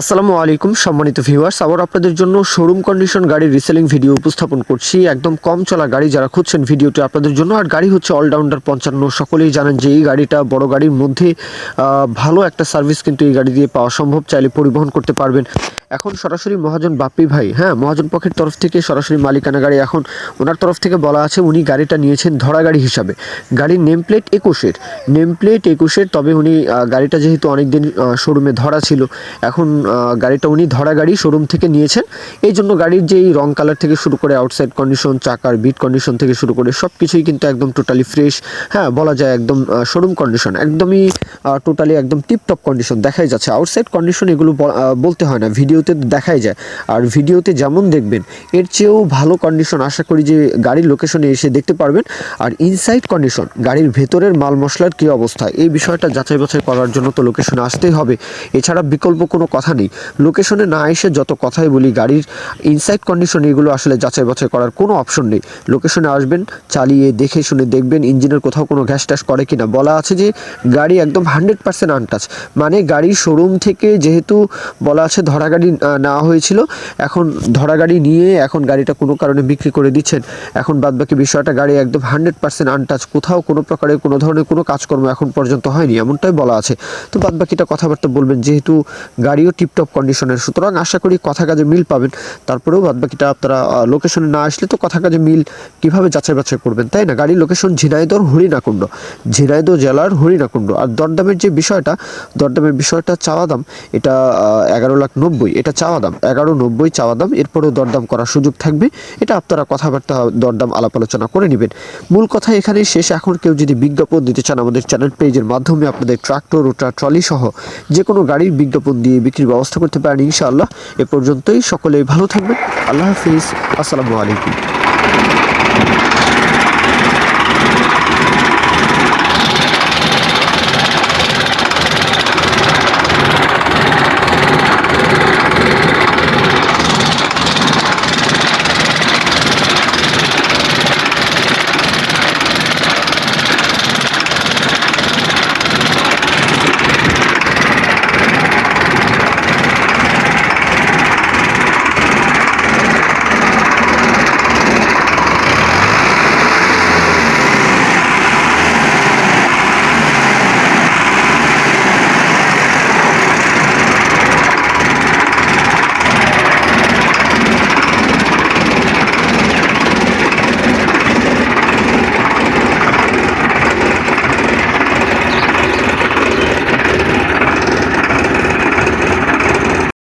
আসসালামু আলাইকুম, সম্মানিত ভিউয়ার্স আবার আপনাদের জন্য শোরুম কন্ডিশন গাড়ির রিসেলিং ভিডিও উপস্থাপন করছি। একদম কম চলা গাড়ি যারা খুঁজছেন ভিডিওটি আপনাদের জন্য। আর গাড়ি হচ্ছে অলরাউন্ডার পঞ্চান্ন। সকলেই জানেন যে এই গাড়িটা বড় গাড়ির মধ্যে ভালো একটা সার্ভিস কিন্তু এই গাড়ি দিয়ে পাওয়া সম্ভব। চাইলে পরিবহন করতে পারবেন। এখন সরাসরি মহাজন বাপ্পি ভাই হ্যাঁ মহাজন পক্ষের তরফ থেকে সরাসরি মালিকানা গাড়ি এখন ওনার তরফ থেকে বলা আছে, উনি গাড়িটা নিয়েছেন ধরা গাড়ি হিসাবে। গাড়ির নেম প্লেট একুশের। নেম প্লেট একুশের, তবে উনি গাড়িটা যেহেতু অনেকদিন শোরুমে ধরা ছিল, এখন গাড়িটা উনি ধরা গাড়ি শোরুম থেকে নিয়েছেন। এই জন্য গাড়ির যে এই রং কালার থেকে শুরু করে আউটসাইড কন্ডিশন চাকার বিট কন্ডিশন থেকে শুরু করে সব কিছুই কিন্তু একদম টোটালি ফ্রেশ হ্যাঁ বলা যায় একদম শোরুম কন্ডিশন একদমই টোটালি একদম টিপটপ কন্ডিশন দেখাই যাচ্ছে। আউটসাইড কন্ডিশন এগুলো বলতে হয় না ভিডিওতে দেখাই যায়। আর ভিডিওতে যেমন দেখবেন, এর চেয়েও ভালো কন্ডিশন আশা করি যে গাড়ির লোকেশনে এসে দেখতে পারবেন। আর ইনসাইড কন্ডিশন গাড়ির ভেতরের মাল মশলার কী অবস্থা? এই বিষয়টা যাচাই বাছাই করার জন্য তো লোকেশনে আসতেই হবে। এছাড়া বিকল্প কোনো কথা নেই লোকেশনে না এসে যত কথাই বলি, গাড়ির ইনসাইড কন্ডিশন এগুলো আসলে যাচাই বাছাই করার কোনো অপশন নেই। লোকেশনে আসবেন, চালিয়ে দেখে শুনে দেখবেন ইঞ্জিনের কোথাও কোনো গ্যাস ট্যাস করে কি না বলা আছে যে গাড়ি একদম হান্ড্রেড পার্সেন্ট আনটাচ মানে গাড়ির শোরুম থেকে যেহেতু বলা আছে ধরা গাড়ি নেওয়া হয়েছিল, এখন ধরা গাড়ি নিয়ে এখন গাড়িটা কোনো কারণে বিক্রি করে দিচ্ছেন। এখন বাদবাকি বিষয়টা, গাড়ি একদম হান্ড্রেড পার্সেন্ট আনটাচ কোথাও কোনো প্রকারের কোনো ধরনের কোনো কাজকর্ম এখন পর্যন্ত হয়নি, এমনটাই বলা আছে। তো বাদবাকিটা কথাবার্তা বলবেন, যেহেতু গাড়িও টিপটপ কন্ডিশনের সুতরাং আশা করি কথা কাজে মিল পাবেন। তারপরেও বাদবাকিটা আপনারা লোকেশনে না আসলে তো কথা কাজে মিল কীভাবে যাচাই বাছাই করবেন, তাই না? গাড়ির লোকেশন ঝিনাইদহ, হরিণাকুণ্ড। ঝিনাইদহ জেলার হরিণাকুণ্ড। আর দরদামের যে বিষয়টা, দরদামের বিষয়টা চাওয়া দাম, এটা এগারো লাখ নব্বই। এটা চাওয়া দাম, এগারো নব্বই চাওয়া দাম। এরপরেও দরদাম করার সুযোগ থাকবে। এটা আপনারা কথাবার্তা, দরদাম আলাপ আলোচনা করে নেবেন। মূল কথা এখানে শেষ। এখন কেউ যদি বিজ্ঞাপন দিতে চান আমাদের চ্যানেল পেজের মাধ্যমে, আপনাদের ট্রাক্টর ও ট্রলি সহ যে কোনো গাড়ির বিজ্ঞাপন দিয়ে বিক্রির ব্যবস্থা করতে পারেন ইনশাআল্লাহ। এ পর্যন্তই সকলেই ভালো থাকবেন। আল্লাহ হাফিজ। আসসালামু আলাইকুম।